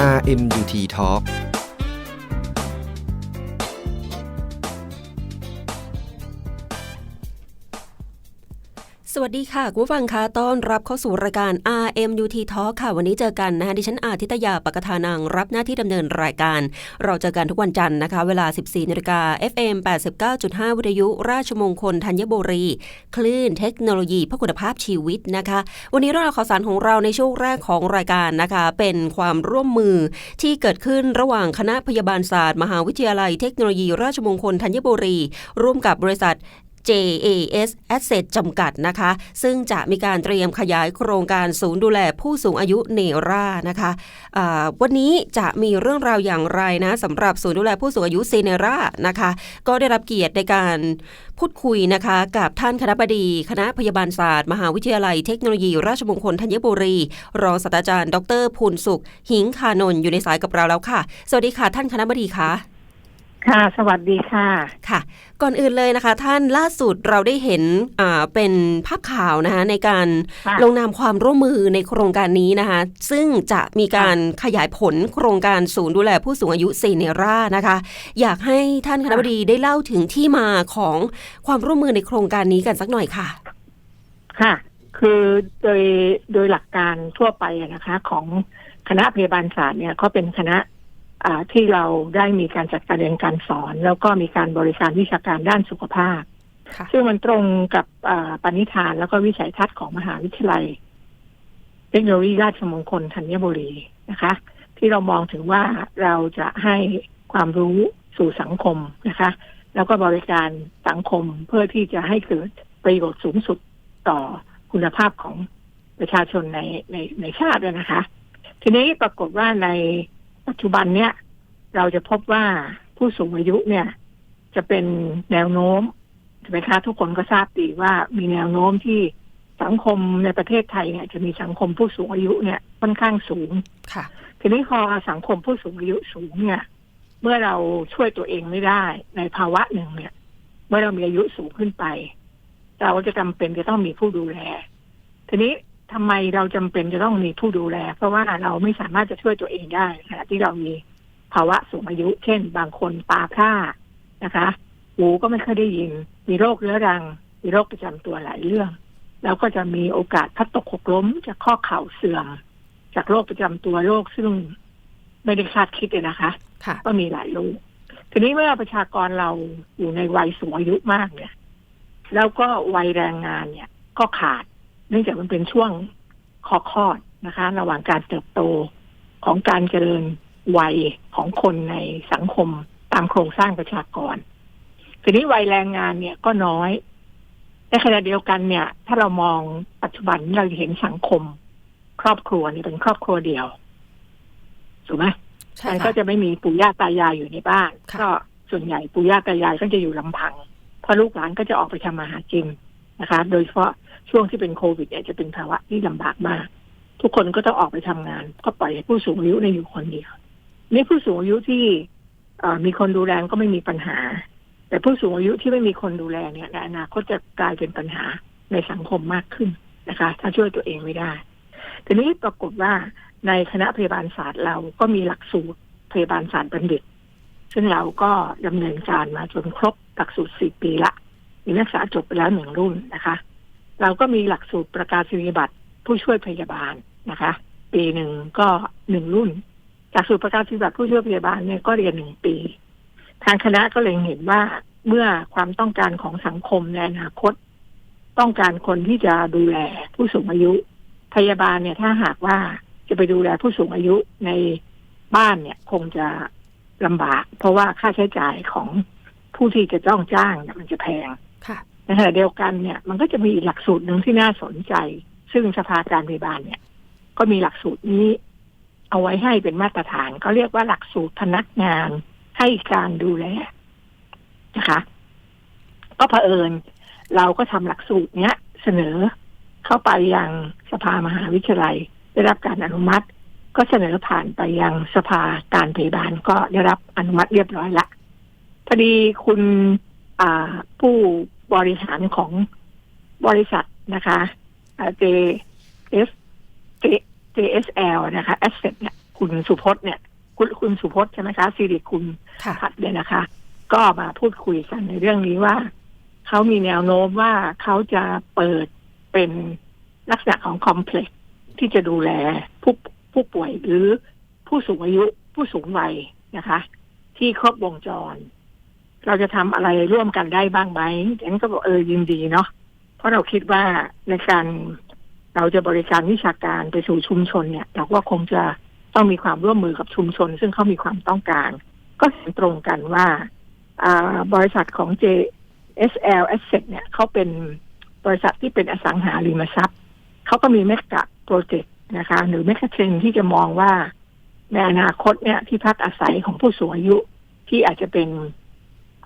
RMUT Talk วัสดีค่ะคุณผู้ฟังคะต้อนรับเข้าสู่รายการ RMUT Talk ค่ะ วันนี้เจอกันนะคะดิฉันอาทิตยาปกทานังรับหน้าที่ดำเนินรายการ เราเจอกันทุกวันจันทร์นะคะ เวลา 14นาฬิกา FM 89.5 วิทยุ ราชมงคลธัญบุรี คลื่นเทคโนโลยีเพื่อคุณภาพชีวิตนะคะ วันนี้เรื่องราวข่าวสารของเราในช่วงแรกของรายการนะคะ เป็นความร่วมมือที่เกิดขึ้นระหว่างคณะพยาบาลศาสตร์ มหาวิทยาลัย เทคโนโลยี ราชมงคลธัญบุรี ร่วมกับบริษัท JAS Asset จำกัดนะคะ ซึ่งจะมีการเตรียมขยายโครงการศูนย์ดูแลผู้สูงอายุเนร่านะคะะวันนี้จะมีเรื่องราวอย่างไรนะสำหรับศูนย์ดูแลผู้สูงอายุเซเนร่านะคะ ก็ได้รับเกียรติในการพูดคุยนะคะกับท่านคณะบดีคณะพยาบาลศาสตร์ มหาวิทยาลัยเทคโนโลยี ราชมงคลธัญบุรี รองศาสตราจารย์ ดรพูลสุข หิงคานนท์อยู่ในสายกับเราแล้วค่ะ สวัสดีค่ะท่านคณะบดีค่ะ ค่ะ สวัสดีค่ะ ค่ะ ก่อนอื่นเลยนะคะ ท่านล่าสุดเราได้เห็นอ่าเป็นภาพข่าวนะคะในการค่ะลงนามความร่วมมือในโครงการนี้นะคะ ซึ่งจะมีการขยายผลโครงการศูนย์ดูแลผู้สูงอายุเซเนรานะคะ อยากให้ท่านคณะบดีได้เล่าถึงที่มาของความร่วมมือในโครงการนี้กันสักหน่อยค่ะ ค่ะ คือโดยโดยหลักการทั่วไปอะนะคะ ของคณะพยาบาลศาสตร์เนี่ยเขาเป็นคณะอ่า ที่เราได้มีการจัดการเรียนการสอน แล้วก็มีการบริการวิชาการด้านสุขภาพค่ะซึ่งมันตรงกับอ่าปณิธานแล้วก็วิสัยทัศน์ของมหาวิทยาลัย เทคโนโลยีราชมงคลธัญบุรีนะคะ ที่เรามองถึงว่าเราจะให้ความรู้สู่สังคมนะคะ แล้วก็บริการสังคมเพื่อที่จะให้เกิดประโยชน์สูงสุดต่อคุณภาพของประชาชนในในในชาติด้วยนะคะ ทีนี้ปรากฏว่าใน ปัจจุบันเนี่ย เราจะพบว่าผู้สูงอายุเนี่ย จะเป็นแนวโน้มใช่ไหมคะทุกคนก็ทราบดีว่ามีแนวโน้มที่สังคมในประเทศไทยเนี่ย จะมีสังคมผู้สูงอายุเนี่ยค่อนข้างสูงค่ะ ทีนี้พอสังคมผู้สูงอายุสูงเนี่ย เมื่อเราช่วยตัวเองไม่ได้ในภาวะหนึ่งเนี่ย เมื่อเรามีอายุสูงขึ้นไป เราจะจำเป็นจะต้องมีผู้ดูแล ทีนี้ ทำไมเราจำเป็นจะต้องมีผู้ดูแล เพราะว่าเราไม่สามารถจะช่วยตัวเองได้ขณะที่เรามีภาวะสูงอายุ เช่น บางคนตาพร่านะคะ หูก็ไม่ค่อยได้ยิน มีโรคเรื้อรัง มีโรคประจำตัวหลายเรื่อง แล้วก็จะมีโอกาสพลัดตกหกล้ม จากข้อเข่าเสื่อม จากโรคประจำตัวโรคซึ่งไม่ได้คาดคิดเลยนะคะค่ะก็มีหลายโรคทีนี้เมื่อประชากรเราอยู่ในวัยสูงอายุมากเนี่ย แล้วก็วัยแรงงานเนี่ย ก็ขาด เนื่องจากมันเป็นช่วงคอคอดนะคะ ระหว่างการเติบโตของการเจริญวัยของคนในสังคมตามโครงสร้างประชากรทีนี้วัยแรงงานเนี่ยก็น้อยในขณะเดียวกันเนี่ย ถ้าเรามองปัจจุบันเราเห็นสังคม ครอบครัวเนี่ยเป็นครอบครัวเดียวถูกไหมใช่มันก็จะไม่มีปู่ย่าตายายอยู่ในบ้าน ก็ส่วนใหญ่ปู่ย่าตายายก็จะอยู่ลำพัง เพราะลูกหลานก็จะออกไปทำมาหากิน นะคะ โดยเฉพาะช่วงที่เป็นโควิดเนี่ยจะเป็นภาวะที่ลำบากมาก ทุกคนก็ต้องออกไปทำงาน ก็ปล่อยให้ผู้สูงอายุในอยู่คนเดียวนี่ผู้สูงอายุที่มีคนดูแลก็ไม่มีปัญหา แต่ผู้สูงอายุที่ไม่มีคนดูแลเนี่ยในอนาคตจะกลายเป็นปัญหาในสังคมมากขึ้นนะคะ ถ้าช่วยตัวเองไม่ได้ทีนี้ปรากฏว่าในคณะพยาบาลศาสตร์เราก็มีหลักสูตรพยาบาลศาสตร์บัณฑิต ซึ่งเราก็ดำเนินการมาจนครบหลักสูตรสี่ปีละ มีนักศึกษาจบไปแล้วหนึ่งรุ่นนะคะ เราก็มีหลักสูตรประกาศนียบัตรผู้ช่วยพยาบาลนะคะ ปีหนึ่งก็หนึ่งรุ่น หลักสูตรประกาศนียบัตรผู้ช่วยพยาบาลเนี่ยก็เรียนหนึ่งปี ทางคณะก็เลยเห็นว่าเมื่อความต้องการของสังคมในอนาคต ต้องการคนที่จะดูแลผู้สูงอายุ พยาบาลเนี่ยถ้าหากว่าจะไปดูแลผู้สูงอายุในบ้านเนี่ยคงจะลำบาก เพราะว่าค่าใช้จ่ายของผู้ที่จะต้องจ้างเนี่ยมันจะแพง ค่ะในขณะเดียวกันเนี่ยมันก็จะมีอีกหลักสูตรหนึ่งที่น่าสนใจ ซึ่งสภาการพยาบาลเนี่ย ก็มีหลักสูตรนี้ เอาไว้ให้เป็นมาตรฐานก็เรียกว่าหลักสูตรพนักงานให้การดูแลนะคะ ก็เผอิญ เราก็ทำหลักสูตรเนี้ย เสนอเข้าไปยังสภามหาวิทยาลัย ได้รับการอนุมัติ ก็เสนอผ่านไปยังสภาการพยาบาลก็ได้รับอนุมัติเรียบร้อยละพอดีคุณ ผู้บริหารของบริษัทนะคะอ่า J F J JSL นะคะ Asset เนี่ยคคุณสุพจน์เนี่ย คุณคุณสุพจน์ใช่ไหมคะสิริคุณค่ะพัฒน์เนี่ยนะคะ ก็มาพูดคุยกันในเรื่องนี้ว่า เขามีแนวโน้มว่าเขาจะเปิดเป็นลักษณะของคอมเพล็กซ์ที่จะดูแลผู้ผู้ป่วยหรือผู้สูงอายุผู้สูงวัยนะคะ ที่ครบวงจร เราจะทำอะไรร่วมกันได้บ้างไหมฉันก็บอกเออยินดีเนาะเพราะเราคิดว่าในการเราจะบริการวิชาการไปสู่ชุมชนเนี่ยเราก็คงจะต้องมีความร่วมมือกับชุมชน ซึ่งเขามีความต้องการ ก็เห็นตรงกันว่าบริษัทของ JSL Asset เนี่ยเขาเป็นบริษัทที่เป็นอสังหาริมทรัพย์เขาก็มีเมกะโปรเจกต์นะคะ หรือเมกะเทรนที่จะมองว่าในอนาคตเนี่ยที่พักอาศัยของผู้สูงอายุที่อาจจะเป็น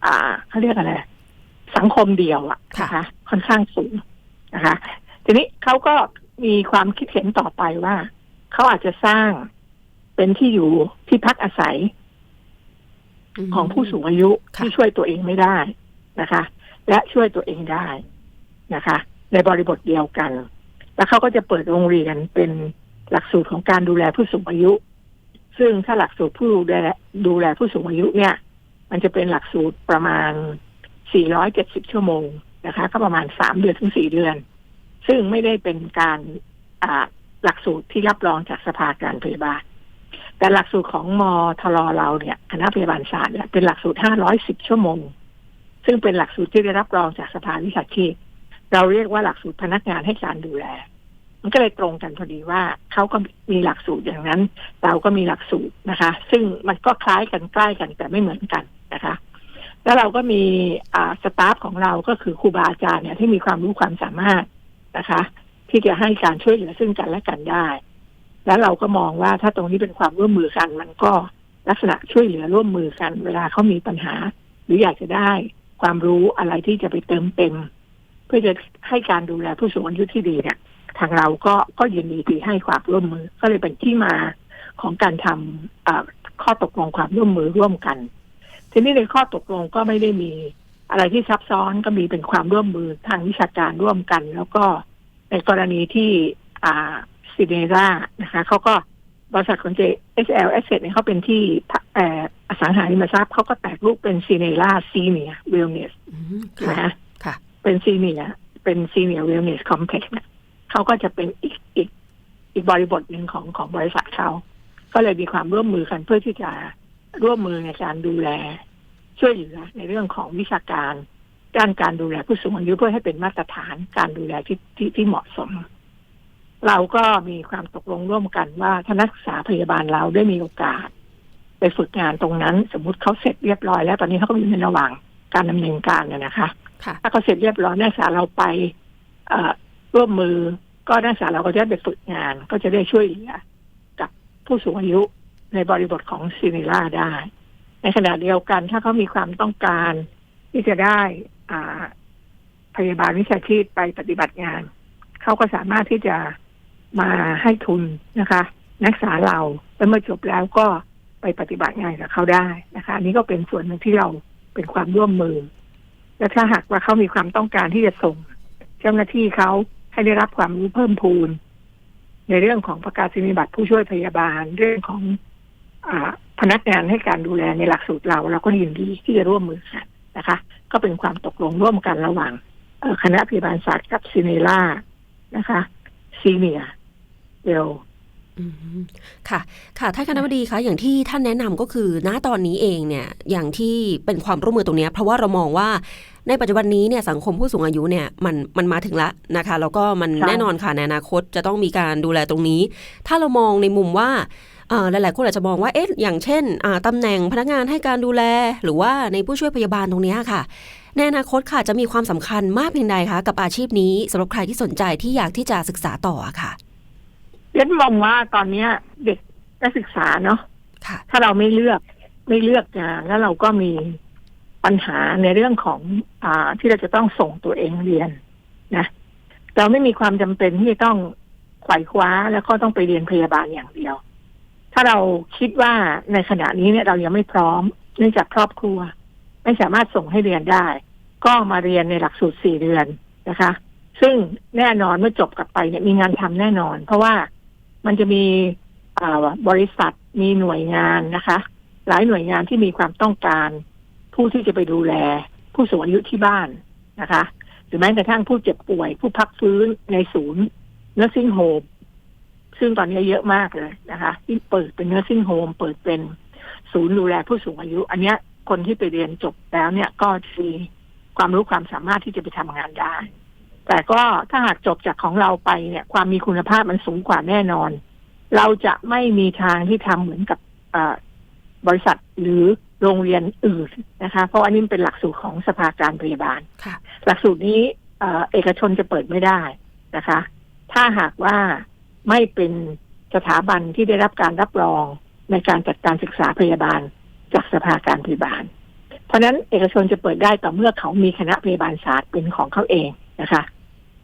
อ่าเขาเรียกอะไร สังคมเดียวอะนะคะ ค่อนข้างสูงนะคะ ทีนี้เขาก็มีความคิดเห็นต่อไปว่าเขาอาจจะสร้างเป็นที่อยู่ที่พักอาศัย ของผู้สูงอายุค่ะที่ช่วยตัวเองไม่ได้นะคะ และช่วยตัวเองได้นะคะ ในบริบทเดียวกัน แล้วเขาก็จะเปิดโรงเรียนเป็นหลักสูตรของการดูแลผู้สูงอายุ ซึ่งถ้าหลักสูตรผู้ดูแลดูแลผู้สูงอายุเนี่ย มันจะเป็นหลักสูตรประมาณ 470 ชั่วโมงนะคะ ก็ประมาณ 3 เดือนถึง 4 เดือน ซึ่งไม่ได้เป็นการอาหลักสูตรที่รับรองจากสภาการพยาบาล แต่หลักสูตรของมทรเราเนี่ยคณะพยาบาลศาสตร์เนี่ยเป็นหลักสูตร 510 ชั่วโมง ซึ่งเป็นหลักสูตรที่ได้รับรองจากสภาวิชาชีพ เราเรียกว่าหลักสูตรพนักงานให้การดูแล มันก็เลยตรงกันพอดีว่าเขาก็มีหลักสูตรอย่างนั้น เราก็มีหลักสูตรนะคะ ซึ่งมันก็คล้ายกันใกล้กันแต่ไม่เหมือนกันนะคะ แล้วเราก็มีสตาฟของเราก็คือครูบาอาจารย์เนี่ยที่มีความรู้ความสามารถนะคะ ที่จะให้การช่วยเหลือซึ่งกันและกันได้ แล้วเราก็มองว่าถ้าตรงนี้เป็นความร่วมมือกัน มันก็ลักษณะช่วยเหลือร่วมมือกัน เวลาเขามีปัญหา หรืออยากจะได้ความรู้อะไรที่จะไปเติมเต็ม เพื่อจะให้การดูแลผู้สูงอายุที่ดีเนี่ย ทางเราก็ก็ยินดีที่ให้ความร่วมมือ ก็เลยเป็นที่มาของการทำอ่าข้อตกลงความร่วมมือร่วมกัน ทีนี้ในข้อตกลงก็ไม่ได้มีอะไรที่ซับซ้อนก็มีเป็นความร่วมมือทางวิชาการร่วมกัน แล้วก็ในกรณีที่อ่าซิเนรานะคะเขาก็บริษัทของ JSL Asset เนี่ยเขาเป็นที่พักเอ่ออสังหาริมทรัพย์เขาก็แตกรูปเป็นซีเนราซีเนียเวลเนสอืมนะค่ะคะค่ะเป็นซีเนียเป็นซีเนียเวลเนสคอมเพล็กซ์ เนี่ยเขาก็จะเป็นอีกอีกอีกบริบทหนึ่งของของบริษัทเขาก็เลยมีความร่วมมือกันเพื่อที่จะร่วมมือในการดูแล ช่วยเหลือในเรื่องของวิชาการด้านการดูแลผู้สูงอายุเพื่อให้เป็นมาตรฐานการดูแลที่ที่ที่เหมาะสม เราก็มีความตกลงร่วมกันว่าถ้านักศึกษาพยาบาลเราได้มีโอกาส ไปฝึกงานตรงนั้น สมมุติเขาเสร็จเรียบร้อยแล้วตอนนี้เขาก็อยู่ในระหว่างการดำเนินการเนี่ยนะคะค่ะถ้าเขาเสร็จเรียบร้อยนักศึกษาเราไปเอ่อร่วมมือ ก็นักศึกษาเราก็จะได้ไปฝึกงาน ก็จะได้ช่วยเหลือกับผู้สูงอายุในบริบทของซีเนล่าได้ ในขณะเดียวกันถ้าเขามีความต้องการที่จะได้อ่าพยาบาลวิชาชีพไปปฏิบัติงาน เขาก็สามารถที่จะมาให้ทุนนะคะ นักศึกษาเราแล้วเมื่อจบแล้วก็ไปปฏิบัติงานกับเขาได้นะคะ อันนี้ก็เป็นส่วนหนึ่งที่เราเป็นความร่วมมือ และถ้าหากว่าเขามีความต้องการที่จะส่ง เจ้าหน้าที่เขา ให้ได้รับความรู้เพิ่มพูน ในเรื่องของประกาศนียบัตรผู้ช่วยพยาบาล เรื่องของอพนักงานให้การดูแลในหลักสูตรเรา เราก็ยินดีที่จะร่วมมือกันนะคะ ก็เป็นความตกลงร่วมกันระหว่างคณะพยาบาลศาสตร์กับซีเนล่านะคะซีเนียเวล ค่ะ ค่ะ ท่านคณะบดีคะอย่างที่ท่านแนะนำก็คือ ณ ตอนนี้เองเนี่ย อย่างที่เป็นความร่วมมือตรงเนี้ยเพราะว่าเรามองว่าในปัจจุบันนี้เนี่ยสังคมผู้สูงอายุเนี่ยมันมันมาถึงละนะคะ แล้วก็มันค่ะแน่นอนค่ะในอนาคตจะต้องมีการดูแลตรงนี้ ถ้าเรามองในมุมว่าเอ่อหลาย ๆ คนอาจจะมองว่าเอ๊ะอย่างเช่นอ่าตำแหน่งพนักงานให้การดูแล หรือว่าในผู้ช่วยพยาบาลตรงเนี้ยค่ะในอนาคตค่ะจะมีความสำคัญมากเพียงใดคะกับอาชีพนี้สำหรับใครที่สนใจที่อยากที่จะศึกษาต่ออะค่ะ เล่นมองว่าตอนเนี้ย เด็กนักศึกษาเนาะค่ะ ถ้าเราไม่เลือกไม่เลือกงานแล้วเราก็มีปัญหาในเรื่องของอ่าที่เราจะต้องส่งตัวเองเรียนนะเราไม่มีความจำเป็นที่จะต้องไขว่คว้าแล้วก็ต้องไปเรียนพยาบาลอย่างเดียว ถ้าเราคิดว่าในขณะนี้เนี่ยเรายังไม่พร้อม เนื่องจากครอบครัว ไม่สามารถส่งให้เรียนได้ ก็มาเรียนในหลักสูตรสี่เดือนนะคะ ซึ่งแน่นอนเมื่อจบกลับไปเนี่ยมีงานทำแน่นอน เพราะว่า มันจะมีอ่าบริษัทมีหน่วยงานนะคะ หลายหน่วยงานที่มีความต้องการผู้ที่จะไปดูแล ผู้สูงอายุที่บ้านนะคะ หรือแม้กระทั่งผู้เจ็บป่วย ผู้พักฟื้นในศูนย์ nursing home ซึ่งตอนนี้เยอะมากเลยนะคะ ที่เปิดเป็น nursing home เปิดเป็นศูนย์ดูแลผู้สูงอายุ อันเนี้ยคนที่ไปเรียนจบแล้วเนี่ยก็มีความรู้ความสามารถที่จะไปทำงานได้ แต่ก็ถ้าหากจบจากของเราไปเนี่ย ความมีคุณภาพมันสูงกว่าแน่นอน เราจะไม่มีทางที่ทำเหมือนกับเอ่อบริษัทหรือโรงเรียนอื่นนะคะ เพราะอันนี้เป็นหลักสูตรของสภาการพยาบาลค่ะหลักสูตรนี้เอ่อเอกชนจะเปิดไม่ได้นะคะ ถ้าหากว่าไม่เป็นสถาบันที่ได้รับการรับรองในการจัดการศึกษาพยาบาลจากสภาการพยาบาล เพราะฉะนั้นเอกชนจะเปิดได้ต่อเมื่อเขามีคณะพยาบาลศาสตร์เป็นของเขาเอง นะคะ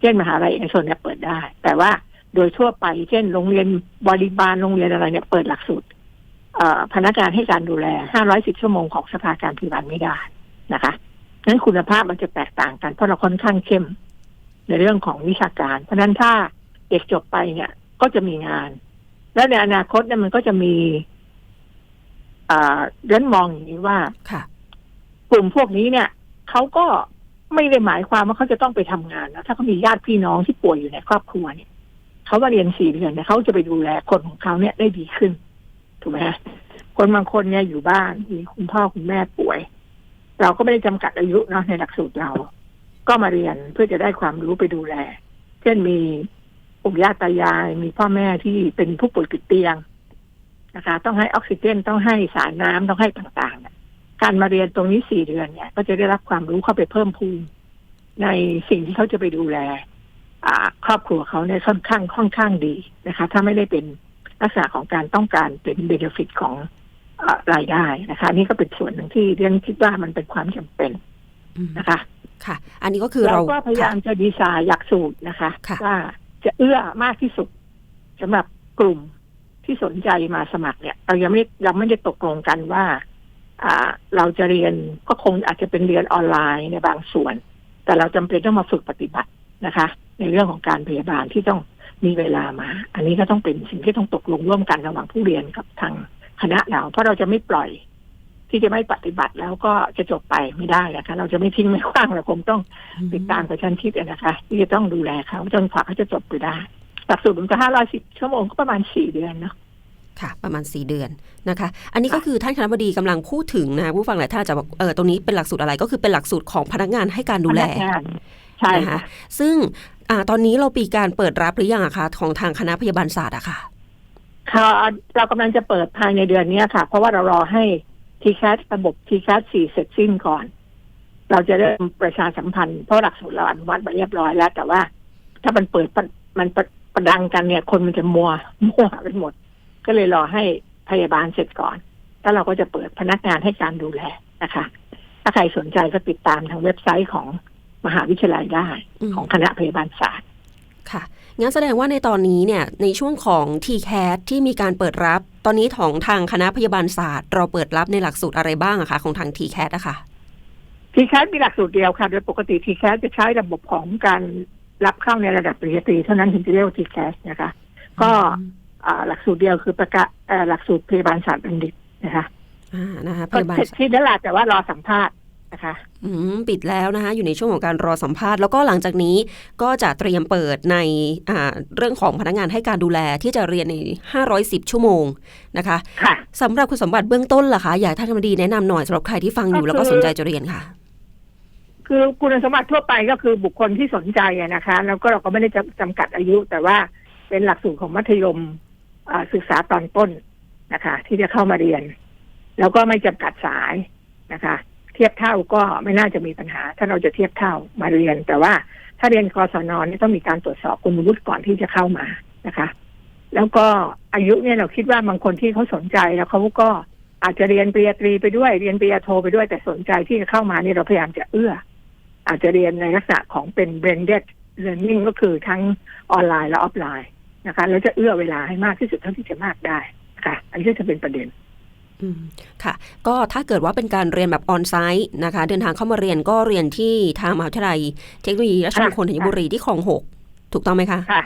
เช่นมหาลัยเอกชนเนี่ยเปิดได้ แต่ว่าโดยทั่วไป เช่น โรงเรียนบริบาลโรงเรียนอะไรเนี่ยเปิดหลักสูตรเอ่อพนักงานให้การดูแล 510 ชั่วโมงของสภาการพยาบาลไม่ได้นะคะนั้นคุณภาพมันจะแตกต่างกันเพราะเราค่อนข้างเข้ม ในเรื่องของวิชาการ เพราะฉะนั้นถ้าเด็กจบไปเนี่ยก็จะมีงาน แล้วในอนาคตเนี่ยมันก็จะมีอ่าเรนมองอย่างนี้ว่า ค่ะ กลุ่มพวกนี้เนี่ยเขาก็ ไม่ได้หมายความว่าเขาจะต้องไปทำงานนะถ้าเขามีญาติพี่น้องที่ป่วยอยู่ในครอบครัวเนี่ยเขามาเรียนสี่เดือนเนี่ยเขาจะไปดูแลคนของเขาเนี่ยได้ดีขึ้นถูกไหมคนบางคนเนี่ยอยู่บ้านมีคุณพ่อคุณแม่ป่วย เราก็ไม่ได้จำกัดอายุเนาะในหลักสูตรเรา ก็มาเรียนเพื่อจะได้ความรู้ไปดูแล เช่นมีปู่ย่าตายายมีพ่อแม่ที่เป็นผู้ป่วยติดเตียงนะคะ ต้องให้ออกซิเจนต้องให้สารน้ำต้องให้ต่างๆเนี่ย การมาเรียนตรงนี้สี่เดือนเนี่ย ก็จะได้รับความรู้เข้าไปเพิ่มพูนในสิ่งที่เขาจะไปดูแลอ่าครอบครัวเขาเนี่ยค่อนข้างค่อนข้างดีนะคะ ถ้าไม่ได้เป็นลักษณะของการต้องการเป็นเบนฟิตของอารายได้นะคะ นี่ก็เป็นส่วนหนึ่งที่เรียนคิดว่ามันเป็นความจำเป็นอืมนะคะ ค่ะ อันนี้ก็คือเราเราก็พยายามจะดีไซน์หลักสูตรนะคะค่ะว่าจะเอื้อมากที่สุดสำหรับกลุ่มที่สนใจมาสมัครเนี่ย เรายังไม่ยังไม่ได้ตกลงกันว่าอ่า เราจะเรียนก็คงอาจจะเป็นเรียนออนไลน์ในบางส่วน แต่เราจำเป็นต้องมาฝึกปฏิบัตินะคะ ในเรื่องของการพยาบาลที่ต้องมีเวลามา อันนี้ก็ต้องเป็นสิ่งที่ต้องตกลงร่วมกันระหว่างผู้เรียนกับทางคณะเรา เพราะเราจะไม่ปล่อย ที่จะไม่ปฏิบัติแล้วก็จะจบไปไม่ได้นะคะ เราจะไม่ทิ้งไม่ขว้างเราคงต้องติดตามกับชั้นชิดนะคะ ที่จะต้องดูแลเขาจนกว่าเขาจะจบไปได้หลักสูตรมันจะห้าร้อยสิบชั่วโมงก็ประมาณสี่เดือนเนาะ ค่ะประมาณ 4 เดือนนะคะ อันนี้ก็ค่ะคือท่านคณะบดีกำลังพูดถึงนะคะผู้ฟังหลายท่านอาจจะบอกเออตรงนี้เป็นหลักสูตรอะไรก็คือเป็นหลักสูตรของพนักงานให้การดูแลพนักงานใช่นะคะค่ะซึ่งอ่าตอนนี้เราปีการเปิดรับหรือยังอะคะของทางคณะพยาบาลศาสตร์อะค่ะค่ะเรากำลังจะเปิดภายในเดือนเนี้ยค่ะ เพราะว่าเรารอให้ทีแคสระบบทีแคสสี่เสร็จสิ้นก่อน เราจะเริ่มประชาสัมพันธ์ เพราะหลักสูตรเราอนุมัติมาเรียบร้อยแล้ว แต่ว่า ถ้ามันเปิดปะมันประประดังกันเนี่ย คนมันจะมัวมัวไปหมด ก็เลยรอให้พยาบาลเสร็จก่อน แล้วเราก็จะเปิดพนักงานให้การดูแลนะคะ ถ้าใครสนใจก็ติดตามทางเว็บไซต์ของมหาวิทยาลัยได้อืมของคณะพยาบาลศาสตร์ค่ะ งั้นแสดงว่าในตอนนี้เนี่ยในช่วงของ t c a t ที่มีการเปิดรับ ตอนนี้ของทางคณะพยาบาลศาสตร์ เราเปิดรับในหลักสูตรอะไรบ้างอะคะของทาง t c a t อะค่ะทีแคสมีหลักสูตรเดียวค่ะ โดยปกติทีแคสจะใช้ระบบของการรับเข้าในระดับปริญญาตรีเท่านั้นถึงจะเรียกว่าทีแคสนะคะ ก็อ่า หลักสูตรเดียวคือประกาศเอ่อหลักสูตรพยาบาลศาสตร์บัณฑิตนะคะอ่านะคะพก็ยาบาลเสร็จที่นั่นแหละแต่ว่ารอสัมภาษณ์นะคะอืมปิดแล้วนะคะ อยู่ในช่วงของการรอสัมภาษณ์ แล้วก็หลังจากนี้ก็จะเตรียมเปิดในอ่าเรื่องของพนักงานให้การดูแลที่จะเรียนใน 510 ชั่วโมงนะคะค่ะสำหรับคุณสมบัติเบื้องต้นล่ะคะอยากให้ท่านคณะบดีแนะนำหน่อยสำหรับใครที่ฟังอยู่แล้วก็สนใจจะเรียนค่ะ คือคุณสมบัติทั่วไปก็คือบุคคลที่สนใจอะนะคะ แล้วก็เราก็ไม่ได้จำจำกัดอายุ แต่ว่าเป็นหลักสูตรของมัธยมอ่า ศึกษาตอนต้นนะคะ ที่จะเข้ามาเรียน แล้วก็ไม่จำกัดสายนะคะ เทียบเท่าก็ไม่น่าจะมีปัญหา ถ้าเราจะเทียบเท่ามาเรียน แต่ว่าถ้าเรียนกศนนี่ต้องมีการตรวจสอบคุณวุฒิก่อนที่จะเข้ามานะคะ แล้วก็อายุเนี่ยเราคิดว่าบางคนที่เขาสนใจแล้วเขาก็อาจจะเรียนปริญญาตรีไปด้วย เรียนปริญญาโทไปด้วยแต่สนใจที่จะเข้ามานี่เราพยายามจะเอื้อ อาจจะเรียนในลักษณะของเป็น blended learning ก็คือทั้งออนไลน์และออฟไลน์ นะคะแล้วจะเอื้อเวลาให้มากที่สุดเท่าที่จะมากได้นะคะอันนี้จะเป็นประเด็นอืมค่ะ ก็ถ้าเกิดว่าเป็นการเรียนแบบออนไซต์นะคะ เดินทางเข้ามาเรียนก็เรียนที่ทางมหาวิทยาลัย เทคโนโลยีราชมงคลธัญบุรีที่คลองหกถูกต้องไหมคะค่ะ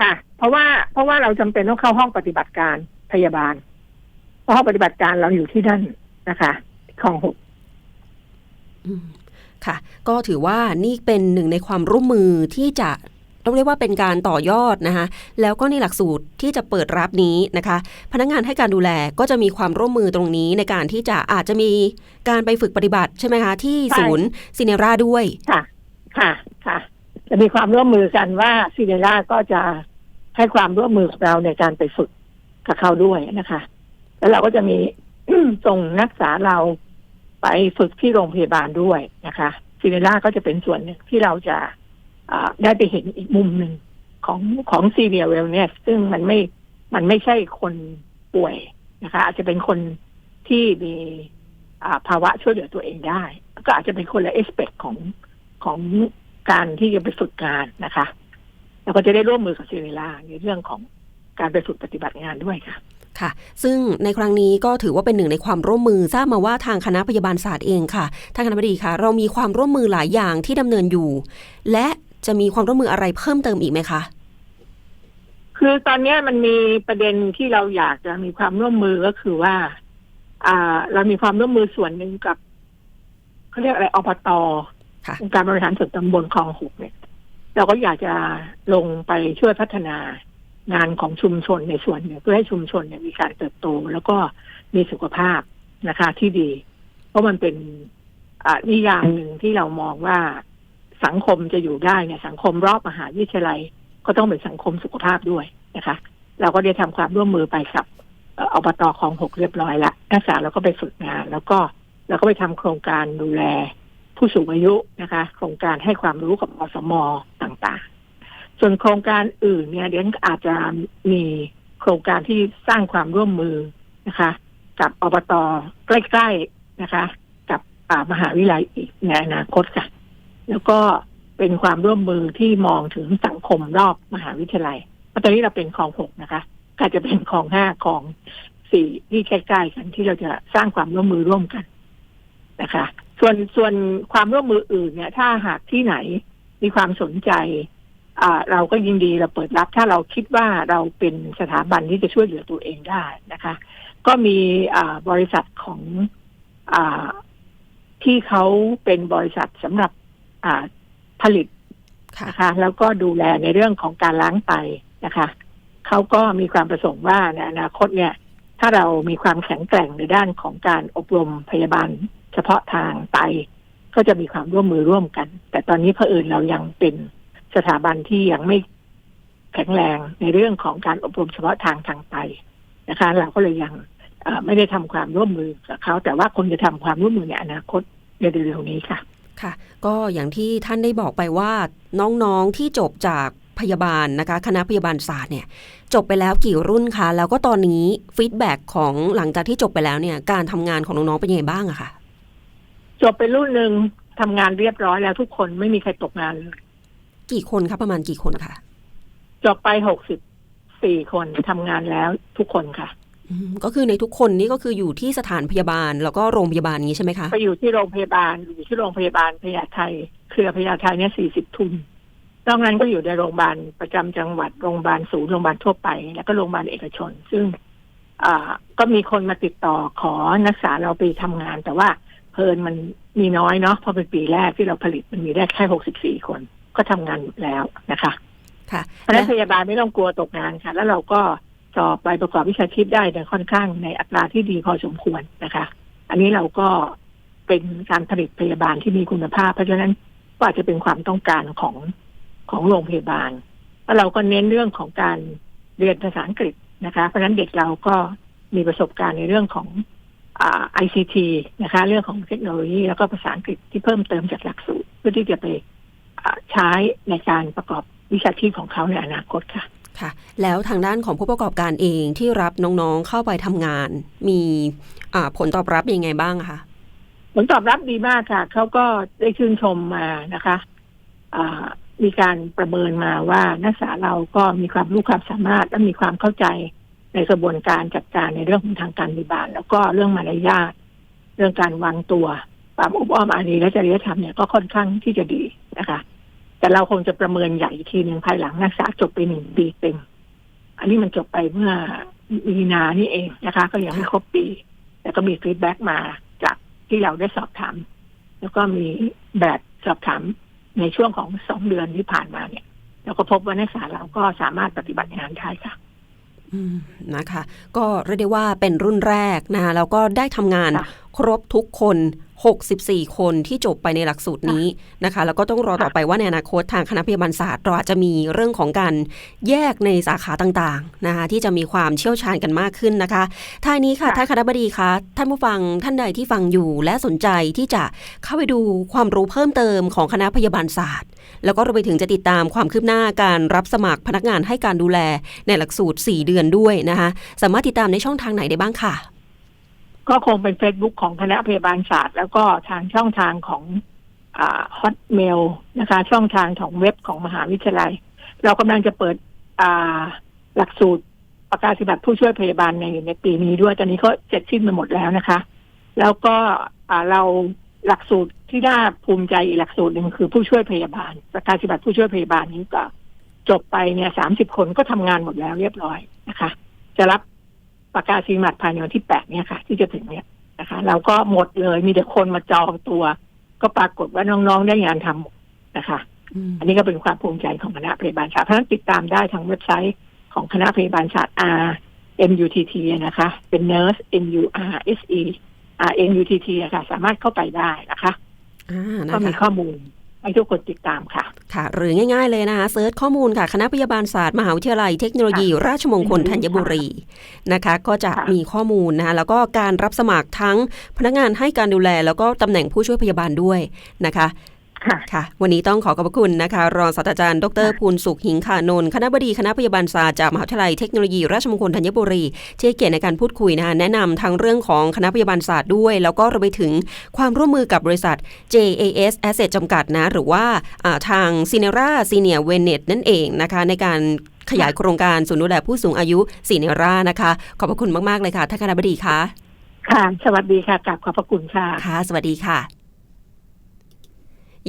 ค่ะ เพราะว่าเพราะว่าเราจำเป็นต้องเข้าห้องปฏิบัติการพยาบาลเพราะห้องปฏิบัติการเราอยู่ที่นั่นนะคะคลองหกอืมค่ะ ก็ถือว่านี่เป็นหนึ่งในความร่วมมือที่จะ ต้องเรียกว่าเป็นการต่อยอดนะคะแล้วก็ในหลักสูตรที่จะเปิดรับนี้นะคะ พนักงานให้การดูแลก็จะมีความร่วมมือตรงนี้ในการที่จะอาจจะมีการไปฝึกปฏิบัติใช่ไหมคะที่ศูนย์ซีเนราด้วยค่ะ ค่ะค่ะจะมีความร่วมมือกันว่าซีเนล่าก็จะให้ความร่วมมือกับเราในการไปฝึกกับเขาด้วยนะคะ แล้วเราก็จะมีส่งนักศึกษาเราไปฝึกที่โรงพยาบาลด้วยนะคะซีเนล่าก็จะเป็นส่วนหนึ่งที่เราจะ ได้ไปเห็นอีกมุมหนึ่งของของซีเรียเวลเนสซึ่งมันไม่มันไม่ใช่คนป่วยนะคะ อาจจะเป็นคนที่มีภาวะช่วยเหลือตัวเองได้ ก็อาจจะเป็นคนละเอสเปกของของการที่จะไปฝึกงานนะคะ แล้วก็จะได้ร่วมมือกับซีเนล่าในเรื่องของการไปฝึกปฏิบัติงานด้วยค่ะค่ะ ซึ่งในครั้งนี้ก็ถือว่าเป็นหนึ่งในความร่วมมือทราบมาว่าทางคณะพยาบาลศาสตร์เองค่ะท่านคณะบดีค่ะ เรามีความร่วมมือหลายอย่างที่ดำเนินอยู่ และ จะมีความร่วมมืออะไรเพิ่มเติมอีกไหมคะ คือตอนเนี้ยมันมีประเด็นที่เราอยากจะมีความร่วมมือก็คือว่า อ่า เรามีความร่วมมือส่วนหนึ่งกับเขาเรียกอะไรอบตค่ะองค์การบริหารส่วนตำบลคลองหกเนี่ย เราก็อยากจะลงไปช่วยพัฒนางานของชุมชนในส่วนเนี่ยเพื่อให้ชุมชนเนี่ยมีการเติบโต แล้วก็มีสุขภาพนะคะ ที่ดี เพราะมันเป็นอ่านิยามหนึ่งที่เรามองว่า สังคมจะอยู่ได้เนี่ยสังคมรอบมหาวิทยาลัย ก็ต้องเป็นสังคมสุขภาพด้วยนะคะ เราก็ได้ทำความร่วมมือไปกับอบตคลองหกเรียบร้อยละนักศึกษาเราก็ไปฝึกงาน แล้วก็เราก็ไปทำโครงการดูแลผู้สูงอายุนะคะ โครงการให้ความรู้กับอสมต่างๆ ส่วนโครงการอื่นเนี่ยเดี๋ยวอาจจะมีโครงการที่สร้างความร่วมมือนะคะ กับอบตใกล้ๆนะคะ กับมหาวิทยาลัยอีกในอนาคตค่ะ แล้วก็เป็นความร่วมมือที่มองถึงสังคมรอบมหาวิทยาลัยเพราะตอนนี้เราเป็นคลองหกนะคะก็อาจจะเป็นคลองห้าคลองสี่ที่ใกล้ๆกันที่เราจะสร้างความร่วมมือร่วมกันนะคะ ส่วนส่วนความร่วมมืออื่นเนี่ย ถ้าหากที่ไหนมีความสนใจอ่าเราก็ยินดีเราเปิดรับ ถ้าเราคิดว่าเราเป็นสถาบันที่จะช่วยเหลือตัวเองได้นะคะ ก็มีอ่าบริษัทของอ่าที่เขาเป็นบริษัทสำหรับ ผลิตค่ะนะคะแล้วก็ดูแลในเรื่องของการล้างไตนะคะเขาก็มีความประสงค์ว่าในอนาคตเนี่ย ถ้าเรามีความแข็งแกร่งในด้านของการอบรมพยาบาล เฉพาะทางไต ก็จะมีความร่วมมือร่วมกัน แต่ตอนนี้เผอิญเรายังเป็นสถาบันที่ยังไม่แข็งแรงในเรื่องของการอบรมเฉพาะทางทางไตนะคะ เราก็เลยยังเอ่อไม่ได้ทำความร่วมมือกับเขาแต่ว่าคงจะทำความร่วมมือในอนาคตเร็วๆนี้ค่ะ ค่ะ ก็อย่างที่ท่านได้บอกไปว่าน้องๆที่จบจากพยาบาลนะคะ คณะพยาบาลศาสตร์เนี่ยจบไปแล้วกี่รุ่นคะ แล้วก็ตอนนี้ฟีดแบ็กของหลังจากที่จบไปแล้วเนี่ย การทำงานของน้อง ๆ เป็นยังไงบ้างอะคะ จบเป็นรุ่นหนึ่งทำงานเรียบร้อยแล้วทุกคนไม่มีใครตกงานเลยกี่คนคะประมาณกี่คนคะจบไปหกสิบสี่คนทำงานแล้วทุกคนค่ะอืม ก็คือในทุกคนนี่ก็คืออยู่ที่สถานพยาบาล แล้วก็โรงพยาบาลนี้ใช่ไหมคะ ไปอยู่ที่โรงพยาบาลอยู่ที่โรงพยาบาลพญาไทเครือพญาไทเนี่ยสี่สิบทุนนอกนั้นก็อยู่ในโรงพยาบาลประจำจังหวัดโรงพยาบาลศูนย์โรงพยาบาลทั่วไป แล้วก็โรงพยาบาลเอกชน ซึ่งอ่าก็มีคนมาติดต่อขอนักศึกษาเราไปทำงาน แต่ว่าเพลินมันมีน้อยเนาะเพราะเป็นปีแรกที่เราผลิตมันมีได้แค่หกสิบสี่คน ก็ทำงานอยู่แล้วนะคะค่ะเพราะฉะนั้นพยาบาลไม่ต้องกลัวตกงานค่ะ แล้วเราก็ อบไปประกอบวิชาชีพได้ในค่อนข้างในอัตราที่ดีพอสมควรนะคะ อันนี้เราก็เป็นการผลิตพยาบาลที่มีคุณภาพ เพราะฉะนั้นก็อาจจะเป็นความต้องการของของโรงพยาบาลแล้วเราก็เน้นเรื่องของการเรียนภาษาอังกฤษนะคะ เพราะฉะนั้นเด็กเราก็มีประสบการณ์ในเรื่องของไอ่า ICT นะคะ เรื่องของเทคโนโลยี แล้วก็ภาษาอังกฤษที่เพิ่มเติมจากหลักสูตร เพื่อที่จะไปใช้ในการประกอบวิชาชีพของเขาในอนาคตค่ะ ค่ะ แล้วทางด้านของผู้ประกอบการเองที่รับน้องๆเข้าไปทำงาน มีผลตอบรับยังไงบ้างคะผลตอบรับดีมากค่ะ เขาก็ได้ชื่นชมมานะคะมีการประเมินมาว่านักศึกษาเราก็มีความรู้ความสามารถและมีความเข้าใจในกระบวนการจัดการในเรื่องของทางการพยาบาล แล้วก็เรื่องมารยาทเรื่องการวางตัวความอุบอ้อมอารีและจริยธรรมเนี่ยก็ค่อนข้างที่จะดีนะคะ แต่เราคงจะประเมินใหญ่อีกทีหนึ่งภายหลังนักศึกษาจบไปหนึ่งปีเต็ม อันนี้มันจบไปเมื่อมีนานี่เองนะคะ ก็ยังไม่ครบปี แต่ก็มีฟีดแบ็กมาจากที่เราได้สอบถาม แล้วก็มีแบบสอบถามในช่วงของสองเดือนที่ผ่านมาเนี่ยเราก็พบว่านักศึกษาเราก็สามารถปฏิบัติงานได้ค่ะอืมนะคะ ก็เรียกได้ว่าเป็นรุ่นแรกนะคะแล้วก็ได้ทำงาน ค่ะครบทุกคน 64 คนที่จบไปในหลักสูตรนี้นะคะ แล้วก็ต้องรอต่อไปว่าในอนาคตทางคณะพยาบาลศาสตร์เราอาจจะมีเรื่องของการแยกในสาขาต่างๆนะคะที่จะมีความเชี่ยวชาญกันมากขึ้นนะคะท้ายนี้ค่ะค่ะท่านคณะบดีคะท่านผู้ฟังท่านใดที่ฟังอยู่ และสนใจที่จะเข้าไปดูความรู้เพิ่มเติมของคณะพยาบาลศาสตร์ แล้วก็รวมไปถึงจะติดตามความคืบหน้าการรับสมัครพนักงานให้การดูแลในหลักสูตร 4 เดือนด้วยนะคะสามารถติดตามในช่องทางไหนได้บ้างค่ะ ก็คงเป็น Facebook ของคณะพยาบาลศาสตร์ แล้วก็ทางช่องทางของฮอตเมลนะคะ ช่องทางของเว็บของมหาวิทยาลัย เรากำลังจะเปิดอ่าหลักสูตรประกาศบัตรผู้ช่วยพยาบาลในในปีนี้ด้วย ตอนนี้เขาเสร็จสิ้นไปหมดแล้วนะคะ แล้วก็อ่าเราหลักสูตรที่น่าภูมิใจอีกหลักสูตรหนึ่งคือผู้ช่วยพยาบาล ประกาศบัตรผู้ช่วยพยาบาลนี้ก็จบไปเนี่ยสามสิบคนก็ทำงานหมดแล้วเรียบร้อยนะคะ จะรับ ประกาศนียบัตรภายในวันที่แปดเนี่ยค่ะ ที่จะถึงเนี่ยนะคะ เราก็หมดเลยมีแต่คนมาจองตัว ก็ปรากฏว่าน้องๆได้งานทำหมดนะคะอืมอันนี้ก็เป็นความภูมิใจของคณะพยาบาลศาสตร์เพราะฉะนั้นติดตามได้ทางเว็บไซต์ของคณะพยาบาลศาสตร์ R MUTT นะคะ เป็น nurse N U R S E R M U T T อะค่ะสามารถเข้าไปได้นะคะอ่านะก็มีคะข้อมูล ให้ทุกคนติดตามค่ะ ค่ะ หรือง่าย ๆเลยนะคะเซิร์ชข้อมูลค่ะ คณะพยาบาลศาสตร์ มหาวิทยาลัยเทคโนโลยี ราชมงคลธัญบุรีนะคะ ก็จะค่ะมีข้อมูลนะคะแล้วก็การรับสมัครทั้งพนักงานให้การดูแล แล้วก็ตำแหน่งผู้ช่วยพยาบาลด้วยนะคะ ค่ะค่ะ วันนี้ต้องขอขอบพระคุณนะคะ รองศาสตราจารย์ดรภูลสุขหิงขานนท์คณะบดีคณะพยาบาลศาสตร์จากมหาวิทยาลัยเทคโนโลยีราชมงคลธัญบุรีที่ให้เกียรติในการพูดคุยนะคะแนะนำทั้งเรื่องของคณะพยาบาลศาสตร์ด้วย แล้วก็รวมไปถึงความร่วมมือกับบริษัท JAS Asset จำกัดนะ หรือว่าอ่าทาง s e n e r a Senior w e n e t นั่นเองนะคะ ในการขยายโครงการศูนย์ดูแลผู้สูงอายุ s e n e r a นะคะ ขอบพระคุณมาก ๆ เลยค่ะท่านคณะบดีคะค่ะ สวัสดีค่ะกลับขอบพระคุณค่ะ ค่ะ สวัสดีค่ะ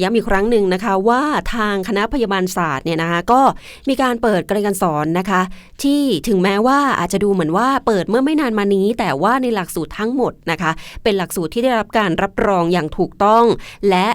ย้ำอีกครั้งหนึ่งนะคะว่าทางคณะพยาบาลศาสตร์เนี่ยนะคะก็มีการเปิดการเรียนการสอนนะคะ ที่ถึงแม้ว่าอาจจะดูเหมือนว่าเปิดเมื่อไม่นานมานี้ แต่ว่าในหลักสูตรทั้งหมดนะคะ เป็นหลักสูตรที่ได้รับการรับรองอย่างถูกต้อง และ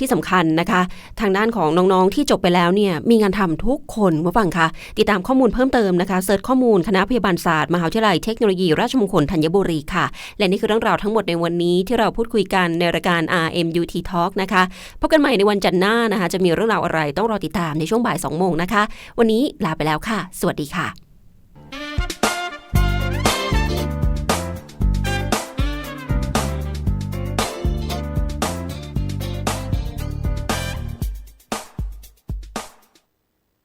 ที่สำคัญนะคะ ทางด้านของน้องๆที่จบไปแล้วเนี่ยมีงานทำทุกคนมาฟังค่ะ ติดตามข้อมูลเพิ่มเติมนะคะเซิร์ชข้อมูลคณะพยาบาลศาสตร์มหาวิทยาลัยเทคโนโลยีราชมงคลธัญบุรีค่ะ และนี่คือเรื่องราวทั้งหมดในวันนี้ที่เราพูดคุยกันในรายการ RMUT Talk นะคะพบกันใหม่ในวันจันทร์หน้านะคะ จะมีเรื่องราวอะไรต้องรอติดตามในช่วงบ่าย2โมงนะคะ วันนี้ลาไปแล้วค่ะ สวัสดีค่ะ